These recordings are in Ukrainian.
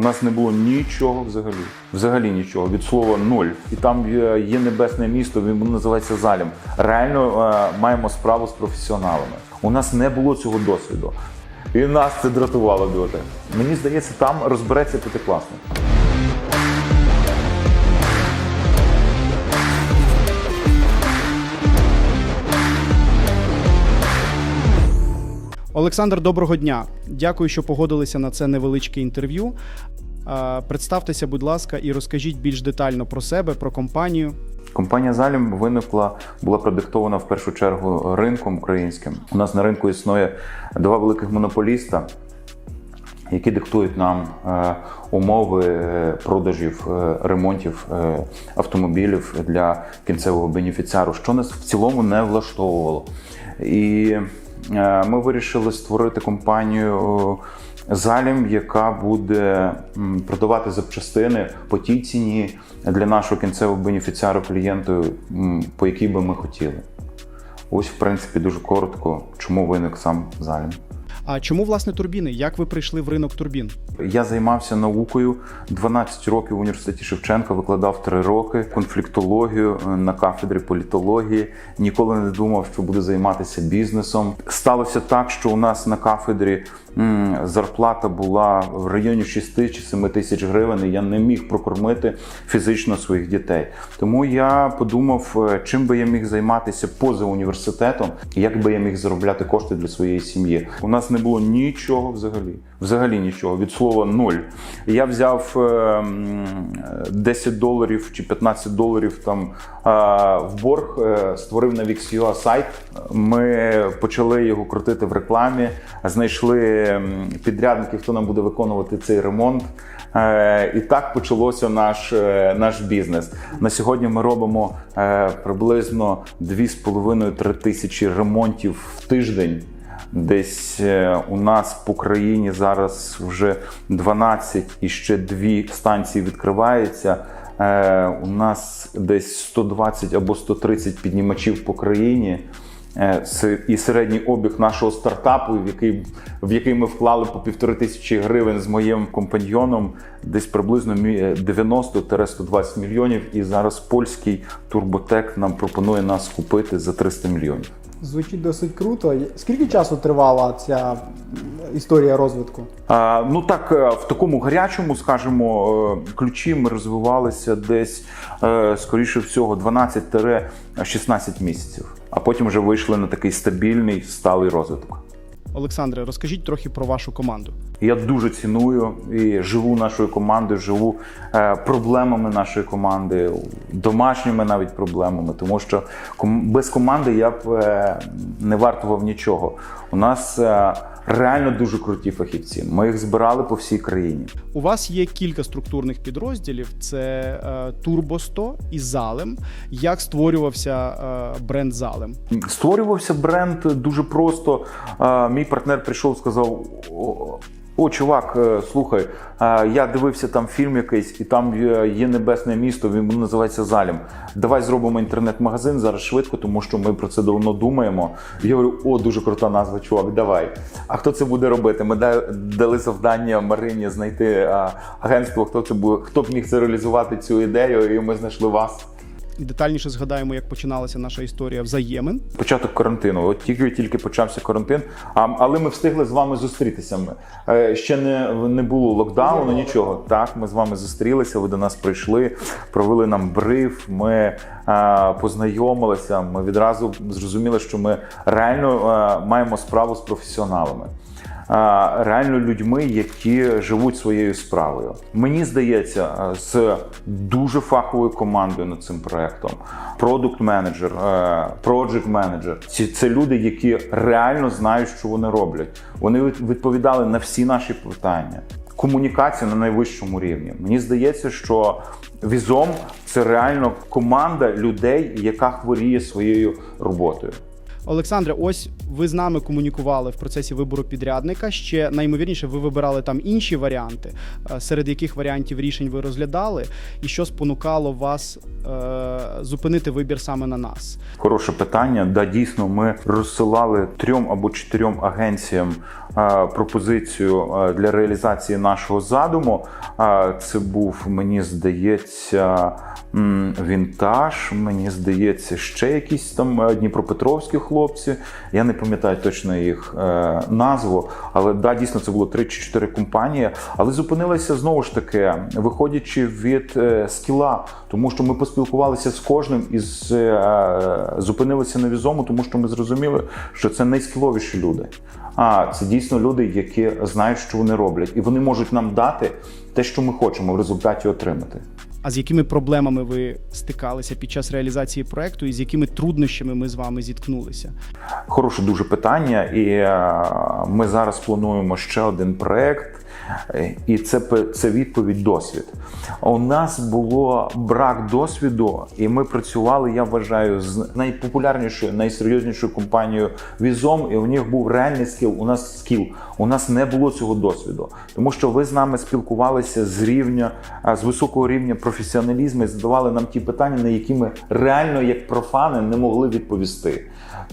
У нас не було нічого взагалі. Взагалі нічого. Від слова ноль. І там є, небесне місто, він називається Залім. Реально е, маємо справу з професіоналами. У нас не було цього досвіду. І нас це дратувало дуже. Мені здається, там розбереться п'ятикласник. Олександр, доброго дня. Дякую, що погодилися на це невеличке інтерв'ю. Представтеся, будь ласка, і розкажіть більш детально про себе, про компанію. Компанія Залім виникла, була продиктована в першу чергу ринком українським. У нас на ринку існує два великих монополіста, які диктують нам е, умови е, продажів, е, ремонтів автомобілів для кінцевого бенефіціару, що нас в цілому не влаштовувало. І ми вирішили створити компанію. Залім, яка буде продавати запчастини по тій ціні для нашого кінцевого бенефіціару клієнту, по якій би ми хотіли. Ось, в принципі, дуже коротко, чому виник сам Залім. А чому власне турбіни? Як ви прийшли в ринок турбін? Я займався наукою 12 років в університеті Шевченка, викладав 3 роки конфліктологію е, на кафедрі політології. Ніколи не думав, що буду займатися бізнесом. Сталося так, що у нас на кафедрі зарплата була в районі 6 чи 7 тисяч гривень. і Я не міг прокормити фізично своїх дітей. Тому я подумав, е, чим би я міг займатися поза університетом, як би я міг заробляти кошти для своєї сім'ї. У нас не було нічого взагалі. Взагалі нічого від слова ноль. Я взяв е, 10 доларів чи 15 доларів там е, в борг, е, створив на Vix.ua сайт. Ми почали його крутити в рекламі, знайшли м, підрядників, хто нам буде виконувати цей ремонт. Е, І так почалося наш, е, наш бізнес. На сьогодні ми робимо е, приблизно 2,5-3 тисячі ремонтів в тиждень. Десь у нас по країні зараз вже 12 і ще дві станції відкриваються. У нас десь 120 або 130 піднімачів по країні. Е, І середній обіг нашого стартапу, в який, в який ми вклали по півтори тисячі гривень з моїм компаньйоном, десь приблизно мі- 90-120 мільйонів. І зараз польський турботек нам пропонує нас купити за 300 мільйонів. Звучить досить круто. Скільки часу тривала ця історія розвитку? А, ну так, е, в такому гарячому, скажімо, е, ключі ми розвивалися десь, е, скоріше всього, 12-16 місяців. А потім вже вийшли на такий стабільний, сталий розвиток. Олександре, розкажіть трохи про вашу команду. Я дуже ціную і живу нашою командою, живу е, проблемами нашої команди, домашніми навіть проблемами, тому що ком- без команди я б е, не вартував нічого. У нас е, реально дуже круті фахівці. Ми їх збирали по всій країні. У вас є кілька структурних підрозділів: це е, Turbo 100 і Залем. Як створювався е, бренд Залем? Створювався бренд дуже просто. Е, Мій партнер прийшов, сказав: «О, чувак, е, слухай, е, я дивився там фільм якийсь, і там є- є небесне місто, він називається Залім. Давай зробимо інтернет-магазин зараз швидко, тому що ми про це давно думаємо. Я говорю, о, дуже крута назва, чувак, давай. А хто це буде робити? Ми да- дали завдання Марині знайти е, агентство, хто це буде, хто б міг це реалізувати цю ідею, і ми знайшли вас. Детальніше згадаємо, як починалася наша історія взаємин. Початок карантину. От тільки тільки почався карантин. А, але ми встигли з вами зустрітися. Ми е, ще не, не було локдауну, нічого. Так, ми з вами зустрілися. Ви до нас прийшли, провели нам бриф. Ми е, познайомилися. Ми відразу зрозуміли, що ми реально е, маємо справу з професіоналами. Реально людьми, які живуть своєю справою. Мені здається, з дуже фаховою командою над цим проектом. Продукт менеджер, проджект менеджер. Ці це люди, які реально знають, що вони роблять. Вони відповідали на всі наші питання. Комунікація на найвищому рівні. Мені здається, що Візом це реально команда людей, яка хворіє своєю роботою. Олександре, ось ви з нами комунікували в процесі вибору підрядника. Ще наймовірніше, ви вибирали там інші варіанти, е, серед яких варіантів рішень ви розглядали, і що спонукало вас е, зупинити вибір саме на нас. Хороше питання. Да, дійсно, ми розсилали трьом або чотирьом агенціям е, пропозицію е, для реалізації нашого задуму. Е, Це був, мені здається, вінтаж. Мені здається, ще якісь там е, дніпропетровські хлопці. Я не пам'ятаю точно їх е, назву, але да, дійсно це було три чи чотири компанії. Але зупинилися знову ж таки, виходячи від е, скіла, тому що ми поспілкувалися з кожним із е, зупинилися на візому, тому що ми зрозуміли, що це найскіловіші люди. А це дійсно люди, які знають, що вони роблять, і вони можуть нам дати те, що ми хочемо в результаті отримати. А з якими проблемами ви стикалися під час реалізації проекту, і з якими труднощами ми з вами зіткнулися? Хороше дуже питання, і е, ми зараз плануємо ще один проект. Е, І це це відповідь досвід. У нас було брак досвіду, і ми працювали, я вважаю, з найпопулярнішою, найсерйознішою компанією Візом, і у них був реальний скіл. У нас скіл. У нас не було цього досвіду, тому що ви з нами спілкувалися з рівня з високого рівня професіоналізму і задавали нам ті питання, на які ми реально, як профани, не могли відповісти.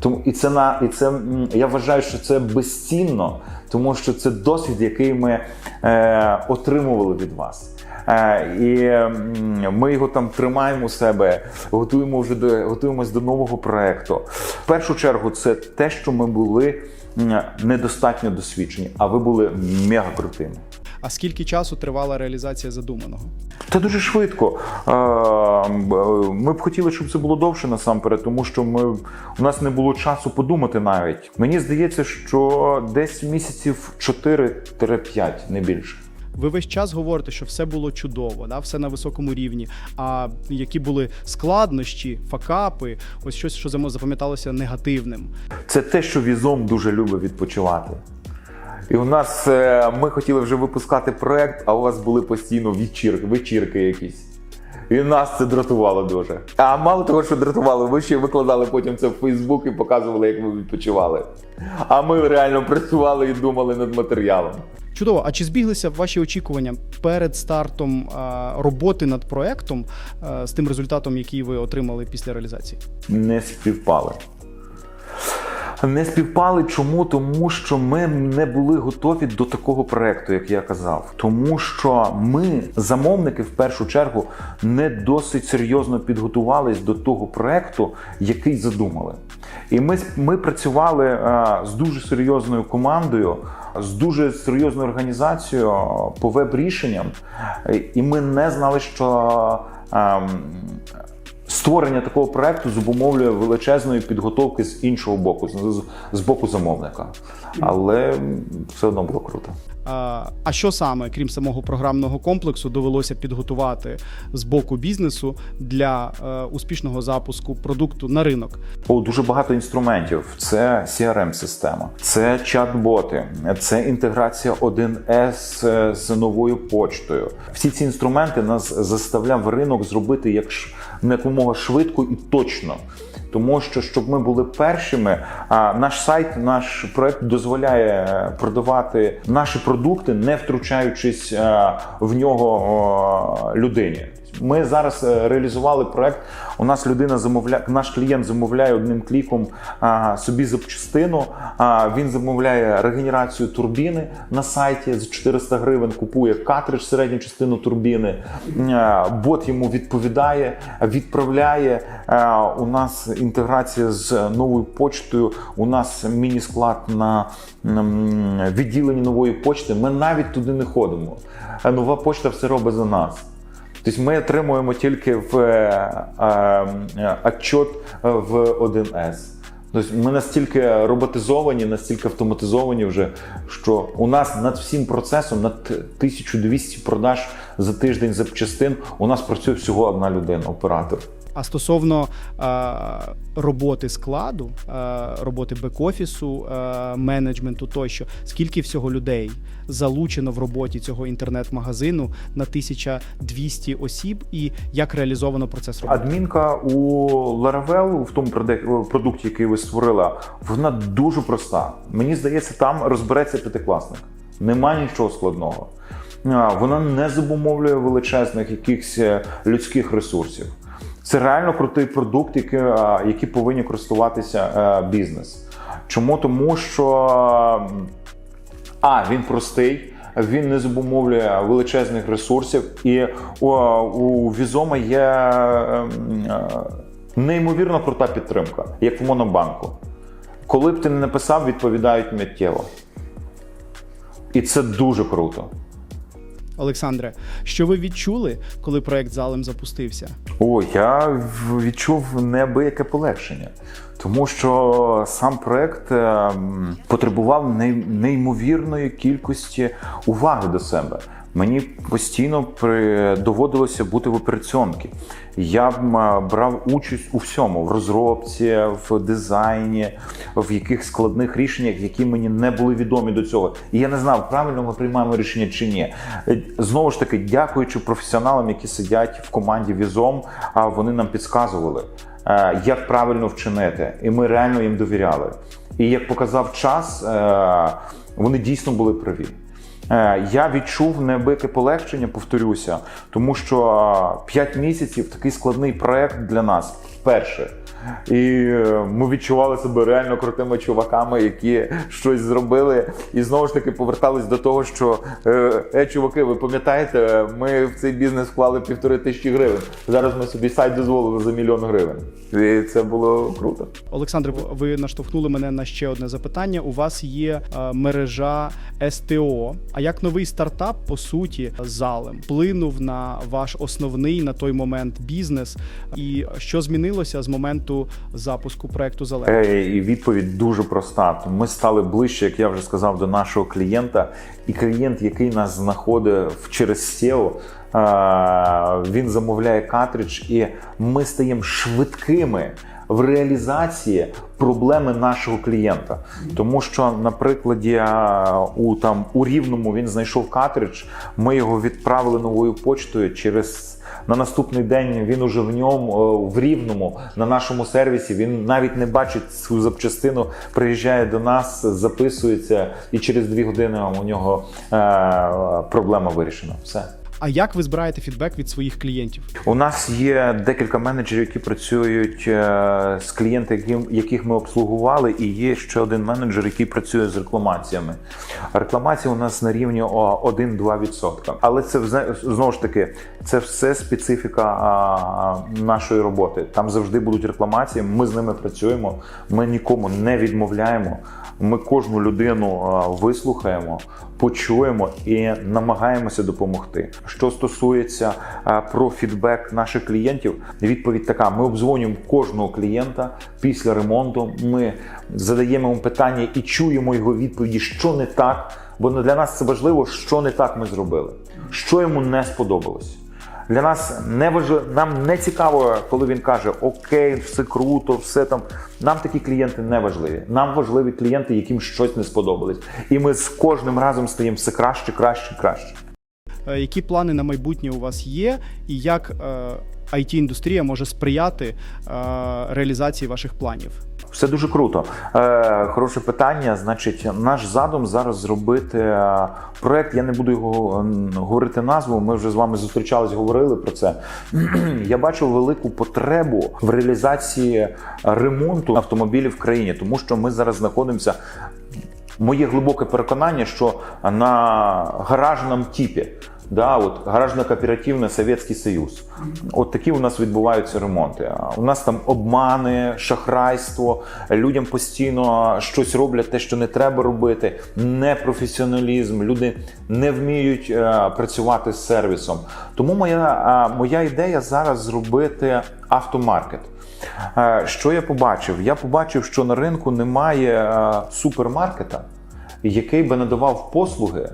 Тому і це на і це я вважаю, що це безцінно, тому що це досвід, який ми е, отримували від вас. Е, і ми його там тримаємо у себе, готуємо вже до готуємось до нового проекту. В першу чергу, це те, що ми були недостатньо досвідчені, а ви були мега крутими. А скільки часу тривала реалізація задуманого? Та дуже швидко. Е, Ми б хотіли, щоб це було довше насамперед, тому що ми у нас не було часу подумати навіть. Мені здається, що десь місяців 4-5, не більше. Ви весь час говорите, що все було чудово, да, все на високому рівні. А які були складнощі, факапи, ось щось, що запам'яталося негативним. Це те, що візом дуже любить відпочивати. І у нас е, ми хотіли вже випускати проект, а у вас були постійно вечірки, вечірки якісь. І нас це дратувало дуже. А мало того, що дратувало, ви ще викладали потім це в Фейсбук і показували, як ви відпочивали. А ми реально працювали і думали над матеріалом. Чудово. А чи збіглися ваші очікування перед стартом а, роботи над проектом а, з тим результатом, який ви отримали після реалізації? не співпали. Не співпали чому? Тому що ми не були готові до такого проекту, як я казав. Тому що ми, замовники, в першу чергу, не досить серйозно підготувались до того проекту, який задумали. І ми, ми працювали е, з дуже серйозною командою, з дуже серйозною організацією по веб-рішенням, Е, і ми не знали, що. ем, Створення такого проекту зумовлює величезної підготовки з іншого боку, з, з- боку замовника. Але все одно було круто. А, що саме, крім самого програмного комплексу, довелося підготувати з боку бізнесу для е, успішного запуску продукту на ринок? О, дуже багато інструментів. Це CRM-система, це чат-боти, це інтеграція 1С з новою почтою. Всі ці інструменти нас заставляв ринок зробити як якомога швидко і точно. Тому що щоб ми були першими, наш сайт, наш проект дозволяє е, продавати наші продукти, не втручаючись е, в нього людині. Ми зараз е, реалізували проект. У нас людина замовляє, наш клієнт замовляє одним кліком а, собі запчастину. А, він замовляє регенерацію турбіни на сайті за 400 гривень, купує картридж середню частину турбіни. А, бот йому відповідає, відправляє. А, у нас інтеграція з новою почтою. У нас міні-склад на відділенні нової почти. Ми навіть туди не ходимо. Нова почта все робить за нас. Тобто ми отримуємо тільки в е, е, отчет в 1С. Тобто ми настільки роботизовані, настільки автоматизовані вже, що у нас над всім процесом, над 1200 продаж за тиждень запчастин, у нас працює всього одна людина, оператор. А стосовно е, роботи складу, е, роботи бек-офісу, е, менеджменту тощо, скільки всього людей залучено в роботі цього інтернет-магазину на 1200 осіб, і як реалізовано процес роботи? Адмінка у Laravel, в тому проде- продукті, який ви створила, вона дуже проста. Мені здається, там розбереться п'ятикласник. Нема нічого складного. Вона не зобумовлює величезних якихось е, людських ресурсів. Це реально крутий продукт, який, який повинні користуватися е, бізнес. Чому? Тому що а він простий. Він не зобумовлює величезних ресурсів, і у, у Візома є ем, е, неймовірно крута підтримка, як в Монобанку. Коли б ти не написав, відповідають миттєво. І це дуже круто. Олександре, що ви відчули, коли проект залем запустився? О, я відчув неабияке полегшення, тому що сам проект е, потребував неймовірної кількості уваги до себе. Мені постійно при... доводилося бути в операціонці. Я брав участь у всьому: в розробці, в дизайні, в яких складних рішеннях, які мені не були відомі до цього. І я не знав, правильно ми приймаємо рішення чи ні. Е, Знову ж таки, дякуючи професіоналам, які сидять в команді Візом, а вони нам підказували, е, як правильно вчинити, і ми реально їм довіряли. І як показав час, е, вони дійсно були праві. Е, Я відчув небике полегшення, повторюся, тому що 5 місяців такий складний проект для нас вперше. І е, ми відчували себе реально крутими чуваками, які щось зробили. І знову ж таки повертались до того, що е, е чуваки, ви пам'ятаєте, ми в цей бізнес вклали півтори тисячі гривень. Зараз ми собі сайт дозволили за мільйон гривень. І це було круто. Олександре, ви наштовхнули мене на ще одне запитання. У вас є е, мережа СТО. А як новий стартап, по суті, залем вплинув на ваш основний на той момент бізнес? І що змінилося з моменту запуску проекту? Е, І відповідь дуже проста. Ми стали ближче, як я вже сказав, до нашого клієнта. І клієнт, який нас знаходить через SEO, е, він замовляє картридж, і ми стаємо швидкими. В реалізації проблеми нашого клієнта, тому що на прикладі у там у рівному він знайшов картридж, ми його відправили новою почтою через на наступний день він уже в ньому е, в рівному на нашому сервісі. Він навіть не бачить цю запчастину, приїжджає до нас, записується, і через дві години у нього е, проблема вирішена. Все. А як ви збираєте фідбек від своїх клієнтів? У нас є декілька менеджерів, які працюють е, з клієнтами, яких ми обслугували, і є ще один менеджер, який працює з рекламаціями. Рекламація у нас на рівні 1-2%. Але це знову ж таки, це все специфіка нашої роботи. Там завжди будуть рекламації. Ми з ними працюємо. Ми нікому не відмовляємо. Ми кожну людину вислухаємо, почуємо і намагаємося допомогти. Що стосується про фідбек наших клієнтів, відповідь така: ми обдзвонюємо кожного клієнта після ремонту. Ми задаємо йому питання і чуємо його відповіді, що не так. Бо для нас це важливо, що не так ми зробили, що йому не сподобалось. Для нас не важливо, нам не цікаво, коли він каже Окей, все круто, все там. Нам такі клієнти не важливі. Нам важливі клієнти, яким щось не сподобалось. І ми з кожним разом стаємо все краще, краще, краще. Е, Які плани на майбутнє у вас є, і як е, it індустрія може сприяти е, реалізації ваших планів? Все дуже круто. Е, хороше питання. Значить, наш задум зараз зробити е, проект. Я не буду його говорити назву. Ми вже з вами зустрічались, говорили про це. Я бачу велику потребу в реалізації ремонту автомобілів в країні, тому що ми зараз знаходимося. Моє глибоке переконання, що на гаражному типі, да, от гаражно-кооперативний Совєтський Союз, от такі у нас відбуваються ремонти. У нас там обмани, шахрайство, людям постійно щось роблять, те, що не треба робити, непрофесіоналізм, люди не вміють е, працювати з сервісом. Тому моя, е, моя ідея зараз зробити автомаркет. Е, Що я побачив? Я побачив, що на ринку немає е, супермаркета, який би надавав послуги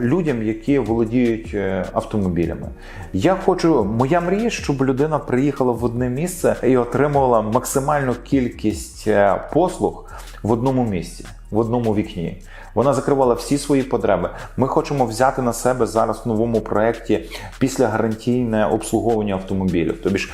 людям, які володіють е, автомобілями. Я хочу, моя мрія, щоб людина приїхала в одне місце і отримувала максимальну кількість е, послуг в одному місці, в одному вікні. Вона закривала всі свої потреби. Ми хочемо взяти на себе зараз в новому проєкті після гарантійне обслуговування автомобілів. Тобі ж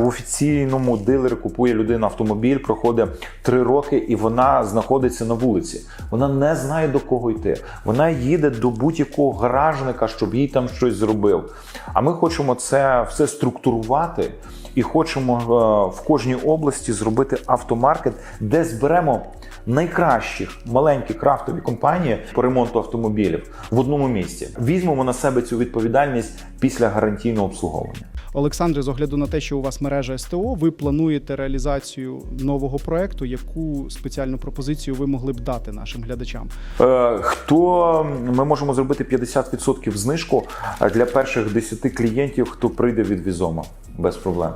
у офіційному дилері купує людина автомобіль, проходить три роки, і вона знаходиться на вулиці. Вона не знає до кого йти. Вона їде до будь-якого гаражника, щоб їй там щось зробив. А ми хочемо це все структурувати і хочемо е, в кожній області зробити автомаркет, де зберемо найкращих маленькі крафтові компанії по ремонту автомобілів в одному місці. Візьмемо на себе цю відповідальність після гарантійного обслуговування. Олександре, з огляду на те, що у вас мережа СТО, ви плануєте реалізацію нового проекту. Яку спеціальну пропозицію ви могли б дати нашим глядачам? Е, Хто ми можемо зробити 50% знижку е, для перших 10 клієнтів, хто прийде від Візома без проблем.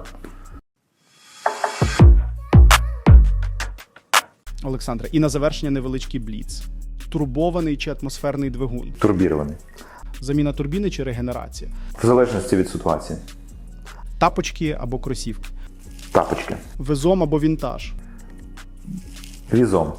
Олександре, і на завершення невеличкий бліц. Турбований чи атмосферний двигун, Турбірований. заміна турбіни чи регенерація, В залежності від ситуації. тапочки або кросівки, Тапочки. везом або вінтаж. Візом.